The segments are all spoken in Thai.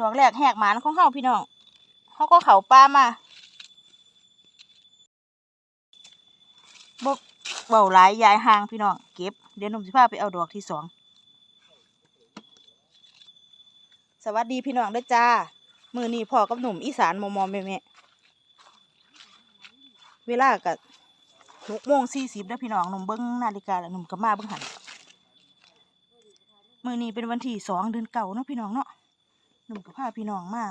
ดอกแรกแหกหมานของเฮาพี่น้องเฮาก็เขาป้ามาบกเบาหลายยายห่างพี่น้องเก็บ เดี๋ยวหนุ่มสิพาไปเอาดอกที่สอง สวัสดีพี่น้องด้อจ้า มือนี้พ่อกับหนุ่มอีสานมอมอแม่แม่เวลากับหกโมงสี่สิบนะพี่น้องหนุ่มเบิ้งนาฬิกาแล้วหนุ่มก็มาเบิ้งหันมือนี้เป็นวันที่สองเดือนเก่าเนาะพี่น้องเนาะ หนุ่มก็พาพี่น้องมา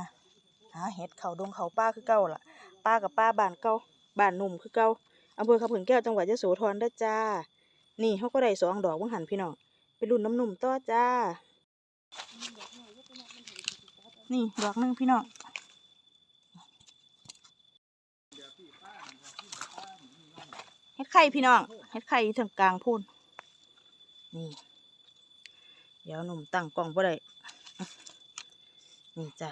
หาเห็ดเขาดงเขาป้าคือเก่าล่ะป้ากับป้าบ้านเก่าบ้านหนุ่มคือเก่าอำเภอขับผึ่งแก้วจังหวัดยโสธรด้จ้า นี่เขาก็ได้สองดอกเบิ้งหันพี่น้องไปรุ่นน้ำหนุ่มต่อจ้า นี่ดอกหนึ่งพี่น้องเฮ็ดไข่พี่น้องเฮ็ดไข่อยู่ทางกลางพูนนี่ เดี๋ยวหนุ่มตั้งกล้องบ่ได้อะ นี่จ้ะ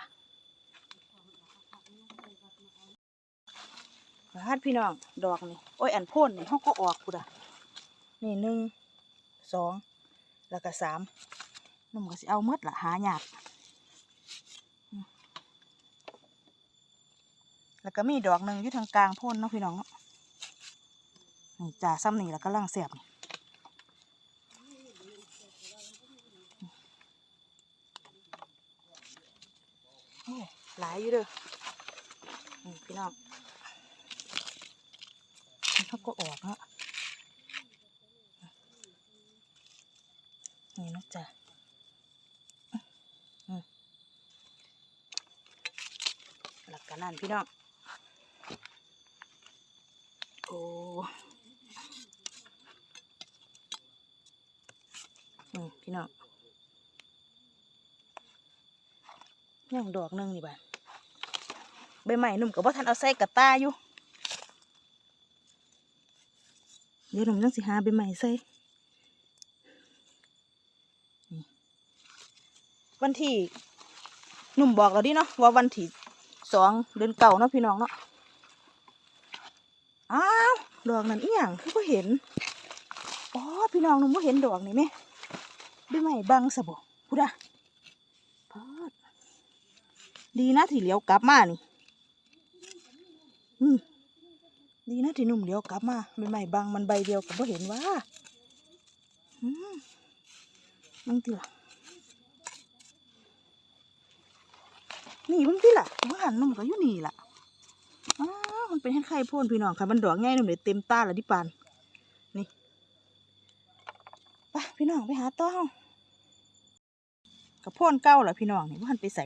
ฮัดพี่น้อง ดอกนี่ โอ้ย อันพ่นนี่เขาก็ออกกูดะนี่หนึ่งสองแล้วก็สามนุ่มก็สิเอาหมดละหายากแล้วก็มีดอกหนึ่งอยู่ทางกลางพ่นเนาะพี่น้องนี่จ่าซ้ำนี่แล้วก็ล่างเสียบนี่โอ้หลายอยู่ เด้อพี่น้องเขาก็ออกเนาะนี่นะจ๊ะอืมหลักกันนั่นพี่น้อง โอ้อืมพี่น้องยังดอกหนึงนี่บ้าน ใบใหม่หนุ่มกับว่าทันเอาใส่กระตาอยู่เดี๋ยวหนุ่มต้องสิหาใบใหม่ใส่วันที่หนุ่มบอกเราดิเนาะว่าวันที่สองเดือนเก่าเนาะพี่น้องเนาะอ้าวดอกนั่นอีหยังคือก็เห็นอ๋อพี่น้องหนุ่มก็เห็นดอกนี่ไหมด้วยไหม่บังสะบพูดอะพอดดีนะที่เลี้ยวกลับมานี่ ดีนะที่หนุ่มเลี้ยวกลับมาใบไม้บังมันใบเดียวกับพ่เห็นว่าอืมมึงติล่ะนี่มึงติล่ะว่าหันหนุ่มก็อยู่นี่ละอ้าวมันเป็นให้ไข่พ่นพี่น้องค่ะมันดอกง่ายนุ่มเลยเต็มตาล้วดิปานนี่ไปพี่น้องไปหาต่อเฮากับพ่นเก้าแหละพี่น้องนี่ว่าหันไปใส่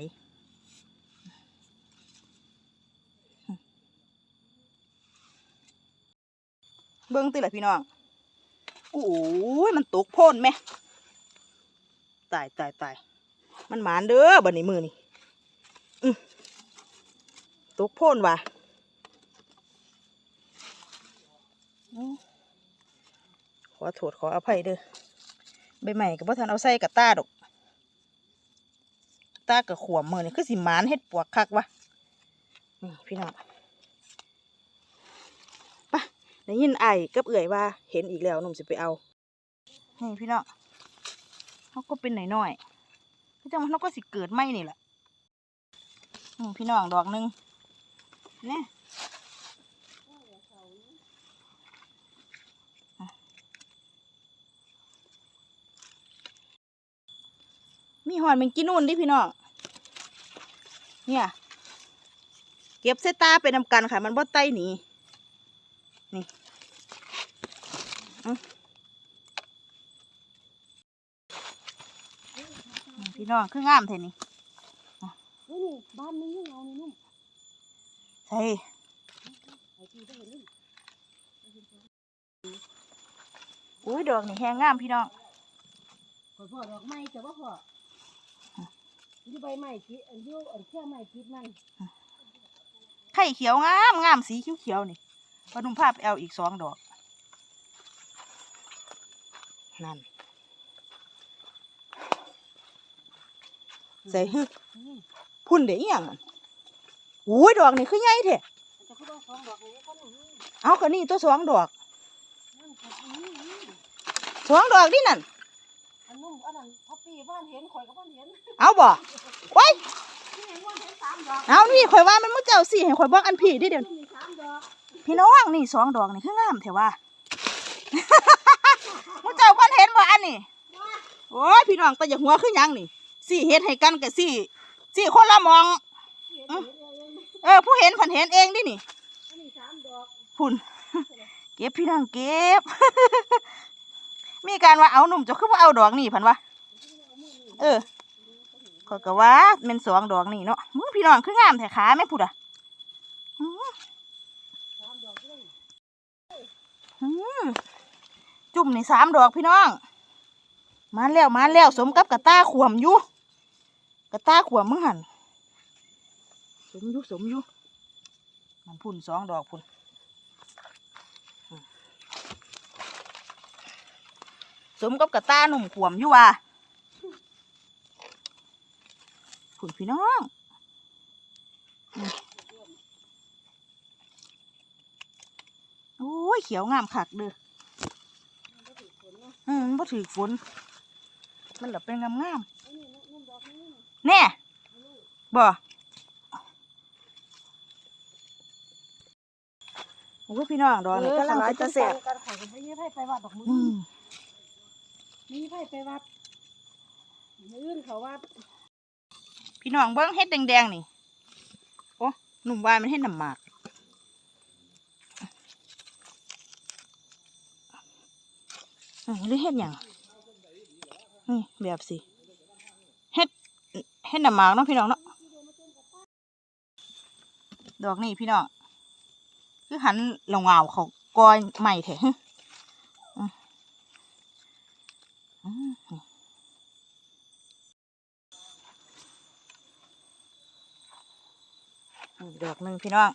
เบิ้งติละพี่น้องโอ้ยมันตกพ่นไหมตายตายตายมันหมานเด้อบันนี้มือนี่อตกพ่นว่ะขอโทษขออภัยเด้อใบใหม่กับพ่อทันเอาใส่กับตาดอกตากับขวมมือนี่คือสิหมานเฮ็ดปวกคักวะนี่พี่น้อง ได้ยินไอ้กับเอื่อยว่า เห็นอีกแล้วหนุ่มสิไปเอานี่พี่น้องเขาก็เป็นหน่อยหน่อยพี่จังมันเขาก็สิเกิดไม่นี่แหละพี่น้องดอกหนึงเนี่ยมีหอนเป็นกินนู่นดิพี่น้องเนี่ย เก็บเสตาไปนำกันค่ะ มันบ่ไตหนีอื้อนี่ พี่น้องคืองามเท่นี่นี่นี่บ้านนี้ยังเอานี่นุ่มใช่ไอ้ที่ได้เห็นนี่อุ้ยดอกนี่แหงงามพี่น้องขอพ่อดอกไม้แต่ว่าพ่ออยู่ใบไม้คิดอันอยู่อันเชื่อไม้คิดมันไข่เขียวงามงามสีเขียวเขียวๆนี่ปนุ่มภาพเอาอีกสองดอก นั่น ใส่ฮึพุ่นเดี๋ยวอีหยังอะอุ้ยดอกนี่คือใหญ่แท้จะพูดว่าสองดอกนี้ก็หนึ่งเอาก็นี่ตัวสองดอกนั่นคือนี่นี่สองดอกนี่นั่นอันนุ่มอันนั้นพ่อปีบ้านเห็นข่อยก็บ้านเห็นเอาบ่ไว้เอานี่ข่อยว่ามันมุเจ้าสี่ให้ข่อยบอกอันพี่ดิเดี๋ยวมีสามดอกพี่น้องนี่สองดอกนี่คืองามแถวว่า มุเจ้าเพิ่นเห็น บ่อันนี้โอ้ยพี่น้องแต่อย่าหัวคือหยังนี่สี่เฮ็ดให้กันกับสี่สี่คนละมองอืมเออ ผู้เห็นเพิ่นเห็นเองดินี่อันนี้สามดอกพุ่นเก็บพี่น้องเก็บ มีการว่าเอาหนุ่มเจะคือว่าเอาดอกนี่พันวะเออขอยก็ว่าแมันสองดอกนี่เนาะมึงพี่น้องคืองามแท้ขาแม่พูดอะอื้อสามดอกเลยหือ จุ่มนี่สามดอกพี่น้อง มาแล้วมาแล้วสมกับกระต้าขวมอยู่กระต้าขวมมึงหันสมอยู่สมอยู่มันพุ่นสองดอกพุ่นสมกับกระต้าหนุ่มขวมอยู่ว่ะผุนพี่น้องอืมโอ้ยเขียวงามคักเด้อ ถือฝน มันเหลือเป็นงามงามอันนี้นุ่มดอกนี้ๆแน่บ่โอ้ยพี่น้องดอกนี่กำลังเป็นตาแสบกันขอกันไปยี่ไพ่ไปวัดดอกมืออืมมีไพ่ไปวัดมืออื่นเขาวัดพี่น้องเบิ้งเฮ็ดแดงๆนี่โอ้หนุ่มวายมันเฮ็ดน้ำหมาก อืม หรือเฮ็ดหยังนี่แบบสิเฮ็ดเฮ็ดหน้ำหมากเนาะพี่น้องเนาะดอกนี่พี่น้องคือหันลงเงาเขากอยใหม่แท้ฮึอืมอืมดอกหนึ่งพี่น้อง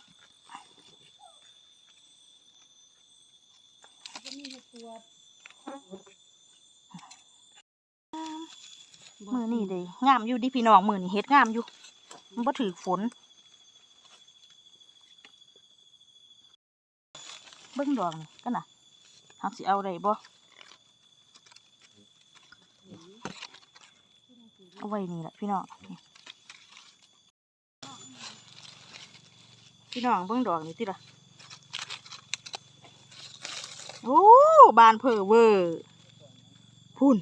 จะมีเห็ดตัว มือนี่เลยงามอยู่ดิพี่น้องมือนี่เฮ็ดงามอยู่มันบ่ถือฝนเบิ่งดอกนี่กันน่ะเฮาสิเอาได้บ่เอาไว้นี่แหละพี่น้องพี่น้องเบิ่งดอกนี่ติล่ะโอ้ บานเพอเวอร์พุ่น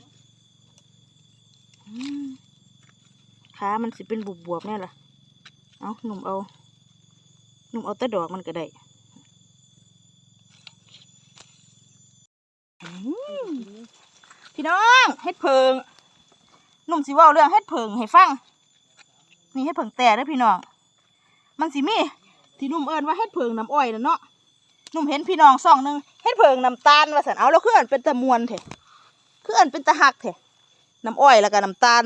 ขามันสิเป็นบวบๆแน่ล่ะ เอาหนุ่มเอา หนุ่มเอาต่ดอกมันก็ได้พี่น้องเฮ็ดเพิงหนุ่มสิเว่าเรื่องเฮ็ดเพิงให้ฟังนี่เฮ็ดเพิงแต่เด้อพี่น้องมันสิมีที่หนุ่มเอิ้นว่าเฮ็ดเพิงน้ำอ้อยน่ะเนาะหนุ่มเห็นพี่น้องสองหนึง ฮ็ดเพิงน้ำตาลว่าสันเอาแล้วคืออันเป็นตะมวนแท้คืออันเป็นตะหักแท้น้ำอ้อยแล้วก็น้ำตาล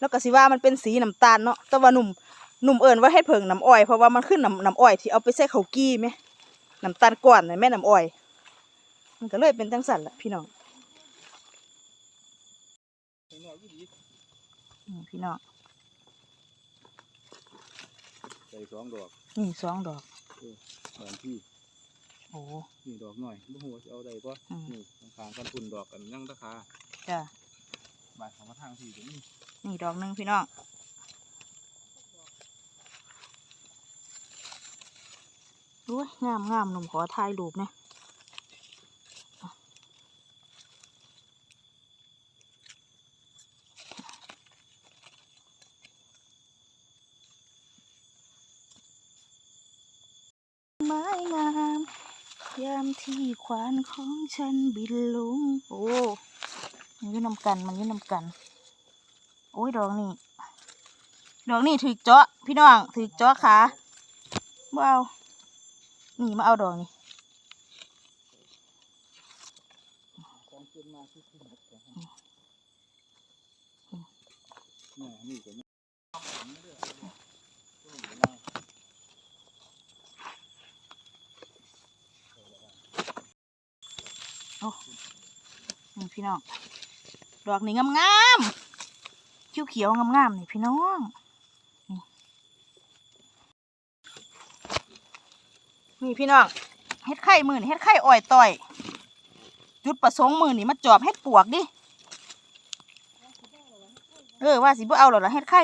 แล้วก็สิว่ามันเป็นสีน้ำตาลเนาะแต่ว่าหนุ่มหนุ่มเอิญว่าเฮ็ดเพิงน้ำอ้อยเพราะว่ามันขึ้นน้ำน้ำอ้อยที่เอาไปใส่ข้าวกี้ไหมน้ำตาลก้อนน่ะแม่น้ำอ้อย มันก็เลยเป็นจังสันละพี่น้องนี่พี่น้องใส่สองดอกนี่สองดอกบานที่ โอ้นี่ดอกหน่อยบ่ฮู้ว่าสิเอาได้บ่อืมนี่ข้างๆกันพุ่นดอกกันยังราคาจ้ะบาทของมาทางที่ตรงนี้นี่ดอกหนึ่งพี่น้องโอ้ยงามงามหนุ่มขอถ่ายรูปนะไม้งาม ยามที่ขวานของฉันบินลง โอ้มันยืนนำกันมันยืนนำกัน โอ้ยดอกนี่ดอกนี่ถือเจาะพี่น้องถือเจาะขาบ่เอานี่มาเอาดอกนี่นมาที่ขึ้นหมดแล้วนี่นี่ก็ นี่ พี่น้อง ดอกนี่งามงามๆเขียวๆงามงามๆนี่พี่น้องนี่พี่น้องเฮ็ดไข่มือนี่เฮ็ดไข่อ่อยต่อย จุดประสงค์มือนี่มาจอบเฮ็ดปวกดิเออว่าสิบ่เอาหรอกล่ะเฮ็ดไข่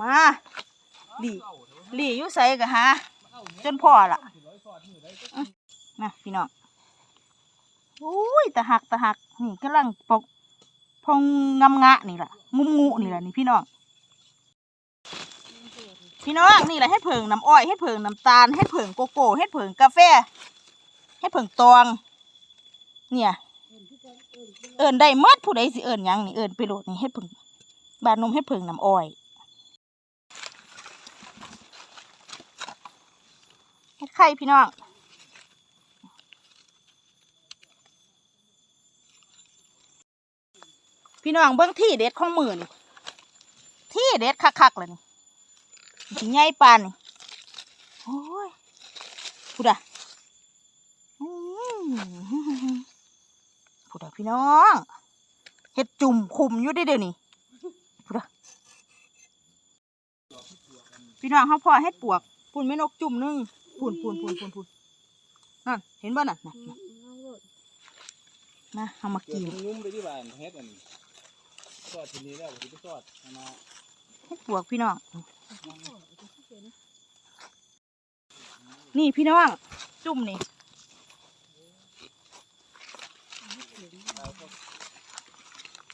มาหลีหลีอยู่ใส่กะฮะจนพอละนะพี่น้อง อุ้ยตะหักตะหักนี่กำลังปกพองงำงะนี่แหละงุมงูนี่แหละนี่พี่น้องพี่น้องนี่แหละให้เผิงน้ำอ้อยให้เผิงน้ำตาลให้เผิงโกโก้ให้เผิงกาแฟให้เผิงตอง เนี่ยเอิญได้มดผู้ใดสิเอิญยังนี่เอิญไปโหลดนี่ให้เผิงบานนมให้เผิงน้ำอ้อยให้ไข่พี่น้อง พี่น้องเบื้องที่เด็ดของมือนี่ที่เด็ดคักๆเลยนี่ใหญ่ปานนี่โอ้ยพูดอะพูดอะพี่น้องเห็ดจุ่มคุมอยู่ได้เดี๋ยวนี้พูดอะพี่น้องเขาพอเห็ดปวกปุ่นไม่นกจุ่มหนึงปุ่นปุ่นปุ่นปุ่นปุ่นนั่นเห็นบ่น่ะน่ะน่ะนะเอามากินนงุ้มไปที่บ้านเฮ็ดอันนี้ ซอดทีนี้แล้วสิไปซอดเอามาเห็ดปวกพี่น้อง นี่พี่น้อง จุ่มนี่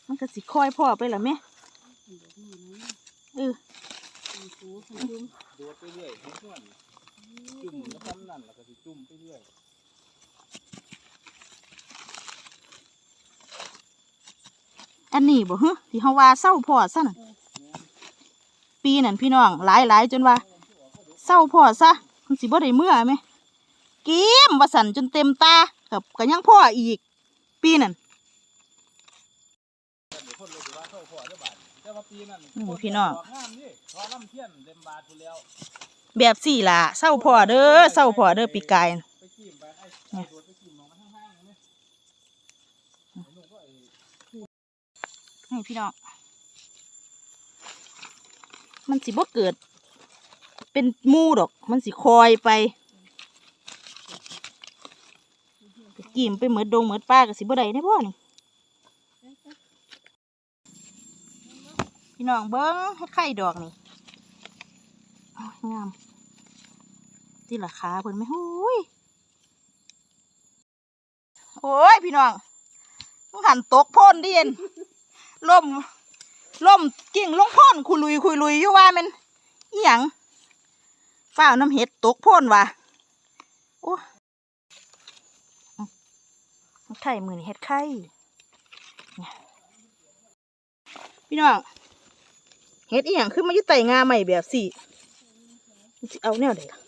มันก็สิคอยพ่อไปละแม่เออโดดไปเรื่อยทุกส่วนจุ่มแล้วทำนั่นแล้วก็สิจุ่มไปเรื่อย อันนี้บ่ฮึที่เฮาว่าเศร้าพ่อซะน่ะปีนั่นพี่น้องหลายหลายจนว่าเศร้าพ่อซะมันสิบ่ได้เมื่อไหมเกมว่าสั่นจนเต็มตากับก็ยังพ่ออีก ปีนั่นพี่น้องแล้วแบบสี่ล่ะเศร้าพ่อเด้อเศร้าพ่อเด้อปีกายน่ะ ไปจิ้มไปไอ้ไอ้โดดไปจิ้มมองมันห้างๆนี่ไอ้หนุ่มก็ไอ้ นี่พี่น้อง มันสิบ่เกิด เป็นมูดอก มันสิคอยไปกิมไปเหมือดดงเหมือดป้ากับสิบ่ได้ได้พ่อนี่พี่น้องเบิ้งให้ไข่ดอกนี่งามที่ราคาเพิ่นไหมโอ้ยโอ้ยพี่น้องมึงหันตกพ่นดิเย็น ล่มล่มกิ่งลงพ่นคุยลุยคุยลุยอยู่ว่ามันอีหยังฝ้าน้ำเห็ดตกพ่นว่ะโอ้ไข่มือนเห็ดไข่พี่น้องเฮ็ดอีหยังขึ้นมาอยู่ไต่งาใหม่แบบสี่เอาแนวใดล่ะ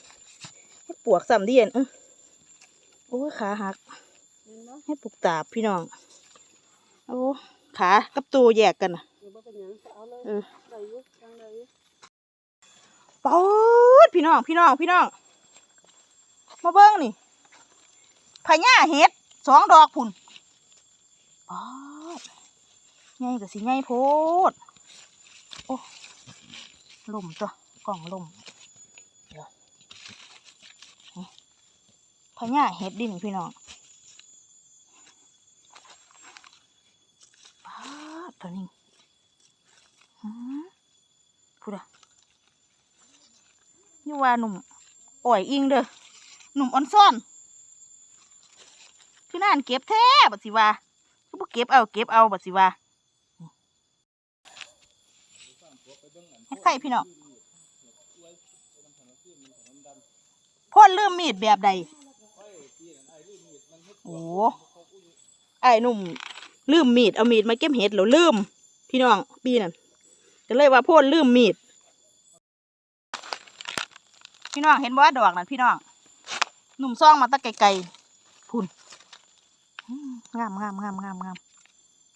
เฮ็ดปวกสามเดียนเออโอ้ขาหักเฮ็ดปลูกตาพี่น้องโอ้ ขากับตัวแยกกันน่ะเดี๋ยวบ่เป็นหยังเอาเลยเออได้อยู่จังได้อยู่ป๊อดพี่น้องพี่น้องพี่น้อง มาเบิ้งนี่พญาเฮ็ดสองดอกพุ่นป๊อดใหญ่กับสิใหญ่โพดโอ้ล่มตัวกล่องล่มเดี๋ยวนี่พญาเฮ็ดดินพี่น้องป๊าด ตัวนี้หืมพูดอะนี่ว่าหนุ่มอ่อยอิงเด้อหนุ่มอ่อนซ่อนคือนั่นเก็บแท้บัดสิว่าคือบ่เก็บเอาเก็บเอาบัดสิว่าให้ไข่พี่น้องพ่นลืมมีดแบบใดโอ้ไอ้หนุ่ม ลืมมีดเอามีดมาเก็บเห็ดแล้วลืม พี่น้องปีนั่นก็เลยว่าพ่นลืมมีด พี่น้องเห็นบ่ว่าดอกนั่นพี่น้องหนุ่มซ่องมาตะไกลๆพุ่นงามงามงามงามงาม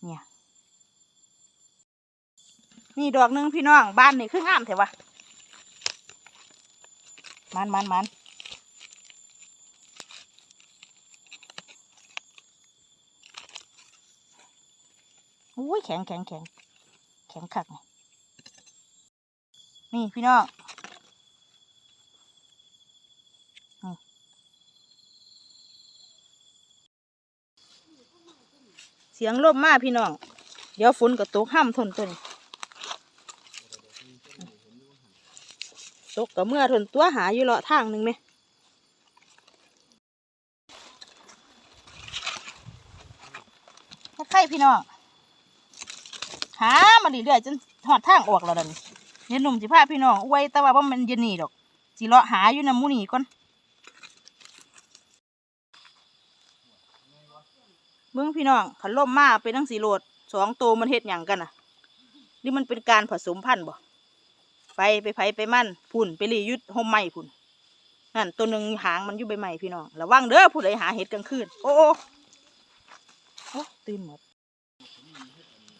เนี่ยนี่ดอกหนึงพี่น้องบ้านนี่คืองามเถอะวะมันมันมัน อุ้ยแข็งแข็งแข็งแข็งขักนี่พี่น้องเสียงลมมากพี่น้อง เดี๋ยวฝนก็ตกห้ามทนตัวนี้ตกกับเมื่อทนตัวหาอยู่เลาะทางหนึ่งไหมถ้าใครพี่น้อง หามาเรื่อยๆจนหอดทางออกแล้วเดันเดี๋ยหนุ่มสิพาพี่น้องอวยแต่ว่าบ่มันเย็นนี่ดอกสิเลาะหาอยู่น้ำมูนี่ก่อนเบิ่งพี่น้องขันล่มมาเป็นทั้งสีโหลดสองตัวมันเฮ็ดหยังกันน่ะนี่มันเป็นการผสมพันธุ์บ่ไปไปไผไปมั่นพุ่นไปรียุดห่มไม้พุ่นนั่นตัวหนึ่งหางมันอยู่ใบไม้พี่น้องระวังเด้อผู้ใดหาเห็ดกลางคืนโอ้โอ้โอ้ตื่นหมด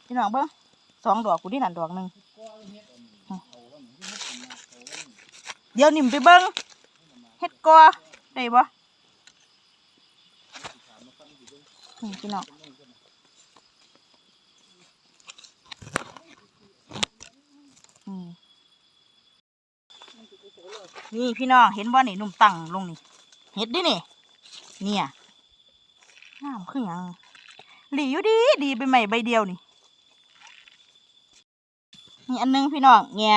พี่น้องเบิ้ง สองดอกกูที่นั่นดอกหนึ่งเดี๋ยวนิ่มไปเบิ้งเห็ดกอได้บ่นี่พี่น้องนี่พี่น้องเห็นบ่นี่หนุ่มตั้งลงนี่เห็ดดินี่ เนี่ยงามคือหยังหลีอยู่ดีดีไปใหม่ใบเดียวนี่ นี่อันนึงพี่น้องแง่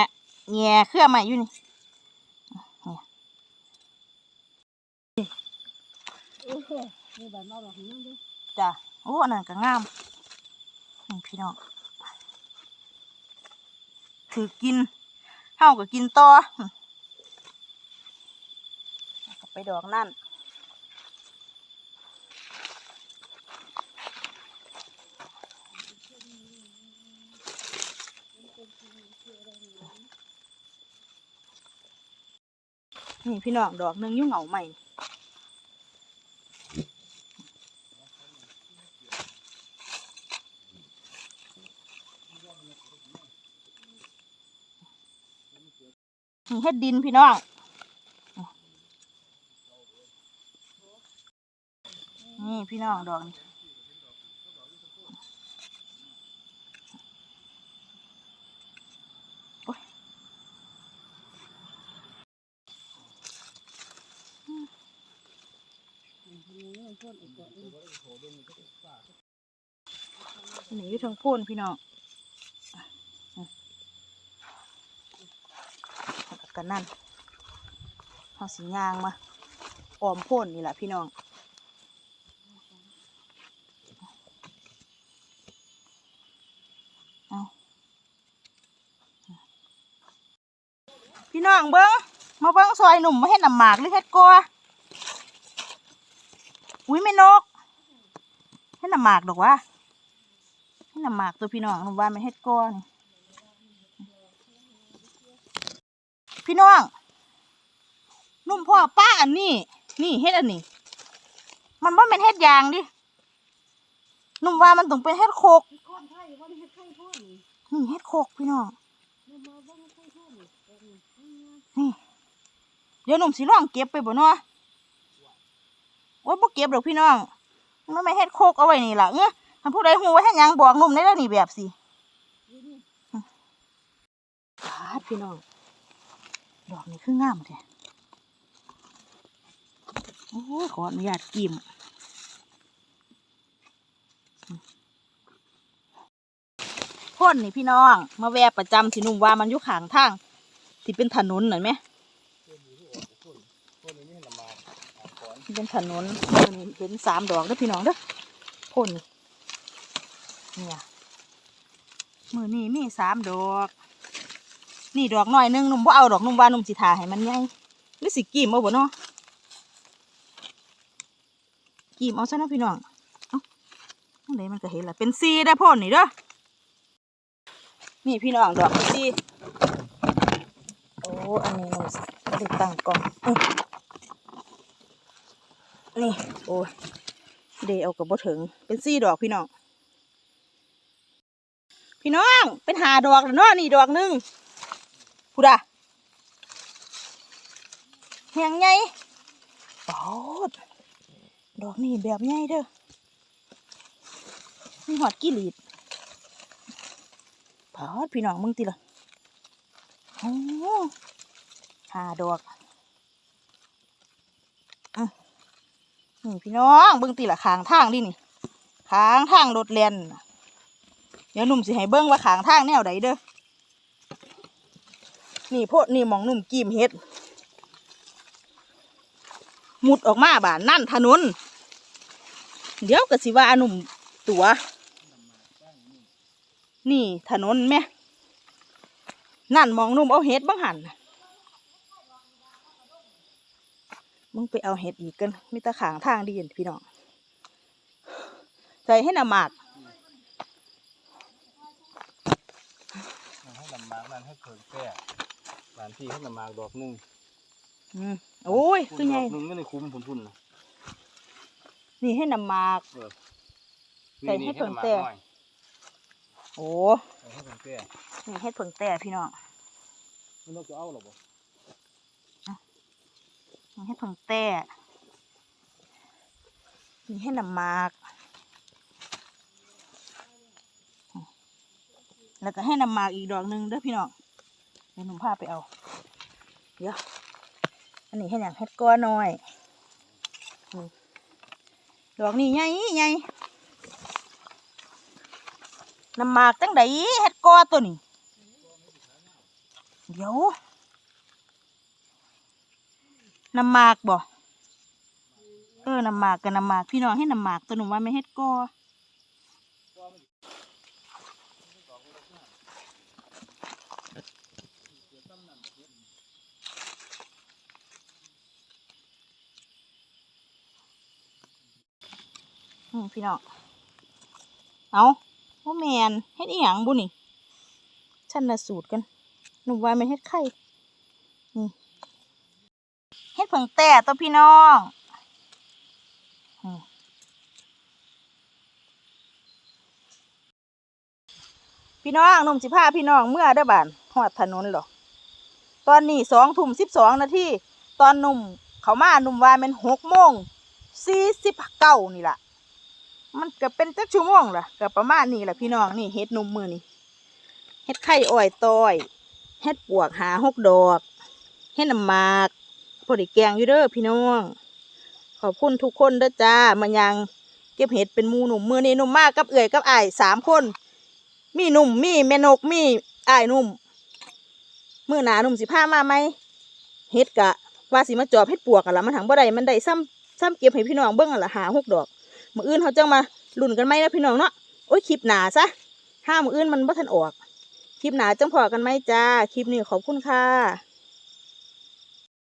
แง่เครือใหม่อยู่นี่เนี่ยโอ้โหนี่บ้านเราดอกนี้เด้อจ้ะโอ้อันนั้นก็งามนี่พี่น้องถือกินเฮาก็กินต่อไปดอกนั่น นี่พี่น้องดอกหนึงยุ่งเหงาใหม่นี่เฮ็ดดินพี่น้องนี่พี่น้องดอกนี่ นี่อยู่ทางพ้นพี่น้องกันนั่นเอาสียางมาออมพ้นนี่แหละพี่น้องเอาพี่น้องเบิ้งมาเบิ้งซอยหนุ่มมาให้น้ำหมากหรือเฮ็ดกัวอุ้ยไม่นก ให้น้ำหมากดอกวะให้น้ำหมากตัวพี่น้องหนูว่ามันเฮ็ดก้อนพี่น้องนุ่มพ่อป้าอันนี้ นี่เฮ็ดอันนี้ มันว่าเป็นเฮ็ดยางดินุ่มว่ามันต้องเป็นเฮ็ดโคกนี่เฮ็ดโคกพี่น้องเฮ็ดไข่พ่อนี่แบบนี้นี่เดี๋ยวหนุ่มสิลองเก็บไปบ่เนาะโอ้ยบ่เก็บดอกพี่น้อง มันไม่เฮ็ดโคกเอาไว้นี่ล่ะเออถ้าผู้ใดฮู้ว่าเฮ็ดหยังบอกหนุ่มได้แล้วนี่แบบสิปาดพี่น้องดอกนี้คืองามแท้โอ้ขออนุญาตกิมพ่นนี่พี่น้อง มาแวะประจำที่หนุ่มว่ามันอยู่ข้างทางที่เป็นถนนหน่อยไหม พวกนี้นี่ละมาอาขอน ที่ เป็นถนนนี้เห็นสามดอกเด้พี่น้องเด้อพ่นเนี่ยมือนี้มีสามดอก นี่ดอกน้อยหนึงนุ่มบ่เอาดอกนุ่มว่านุ่มสิทาให้มันใหญ่หรือสิกีมเอาบ่เนาะกีมเอาซะนะพี่น้องเอ้าจังไดมันก็เห็นละเป็นซีได้พ่นนี่เด้อนี่พี่น้องดอกซีโอ้อันนี้หนุ่มสิดตั้งกล้องอ นี่ โอ้ยเดเอากับบ่ถึง เป็นซีดอกพี่น้อง พี่น้อง เป็นหาดอกแล้วเนาะนี่ดอกหนึ่งพูดอะแหงไงปอดดอกนี่แบบใหญ่เด้อมีหอดกี่หลีดปอดพี่น้องมึงติละโอ้หาดอกอะ นี่พี่น้องเบิ่งติละขางทางดินี่ขางทางรถเลียนเดี๋ยวหนุ่มสิให้เบิ่งว่าขางทางแนวใดเด้อนี่โพดนี่มองหนุ่มกีมเฮ็ดมุดออกมาบานนั่นถนน เดี๋ยวก็สิว่าหนุ่มตัว นี่ถนนแม่นั่นมองหนุ่มเอาเฮ็ดบ้างหันน่ะ มึงไปเอาเฮ็ดอีกกันมีแตะขางทางดีนพี่น้องใจให้นำหมากให้ลำมากนั่นให้เพิ่งแก่บานที่ให้ลำมากดอกหนึงอืมโอ้ยคือไงดอกหนึงก็ในคุ้มพุ่นๆนะนี่ให้นำหมากใส่ให้เพิ่งแก่หน่อยโอ้ใส่ให้เพิ่งแก่นี่เฮ็ดเพิ่งแต่พี่น้องมันต้องจะเอาหรอบ่ นี่เฮ็ดเพิ่งแต่นี่ให้นำมาก แล้วก็ให้นำมากอีกดอกหนึ่งเด้อพี่น้องเดี๋ยวหนุ่มพาไปเอา เดี๋ยว อันนี้ให้หยังเฮ็ดก้อน้อย ดอกนี้ใหญ่ใหญ่นำมากจังไดเฮ็ดก้อตัวนี้ เดี๋ยว น้ำหมากบ่เออน้ำหมากกับน้ำหมากพี่น้องให้น้ำหมากตัวหนุ่มว่าไม่เฮ็ดกออืมพี่น้อง เอาว่าแมนเฮ็ดอีหยังบุนี่ชันนะสูตรกัน หนุ่มว่าไม่เฮ็ดไข่นี่ เฮ็ดผงแต่ตัวพี่น้องพี่น้องนุ่มสิพาพี่น้องเมื่อเด้อบานหอดถนนหรอตอนนี้สองทุ่มสิบสองนาทีตอนหนุ่มเขามาหนุ่มวาเป็นหกโมงสี่สิบเก้านี่ล่ะมันก็เป็นจักชั่วโมงล่ะก็ประมาณนี้แหละพี่น้องนี่เฮ็ดนุ่มมือนี่เฮ็ดไข่อ้อยต้อยเฮ็ดปวกหาหกดอกเฮ็ดน้ำหมาก พอดีแกงอยู่เด้อพี่น้อง ขอบคุณทุกคนเด้อจ้ามายังเก็บเห็ดเป็นมูหนุ่มมือนี้หนุ่มมากกับเอื่อยกับอ้ายสามคน มีหนุ่มมีแม่นกมีอ้ายหนุ่มมือหนาหนุ่มสิผ้ามาไหมเฮ็ดกะว่าสิมาจอบเฮ็ดปวกกันละมันถังบ่ได้มันได้ซ้ำซ้ำเก็บให้พี่น้องเบิ่งกันละหาหกดอกมืออื่นเขาจังมาลุ่นกันไหมนะพี่น้องเนาะโอ้ยคลิปหนาซะห้ามืออื่นมันบ่ทันออก คลิปหนาจังพอกันไหมจ้า คลิปนี้ขอบคุณค่ะ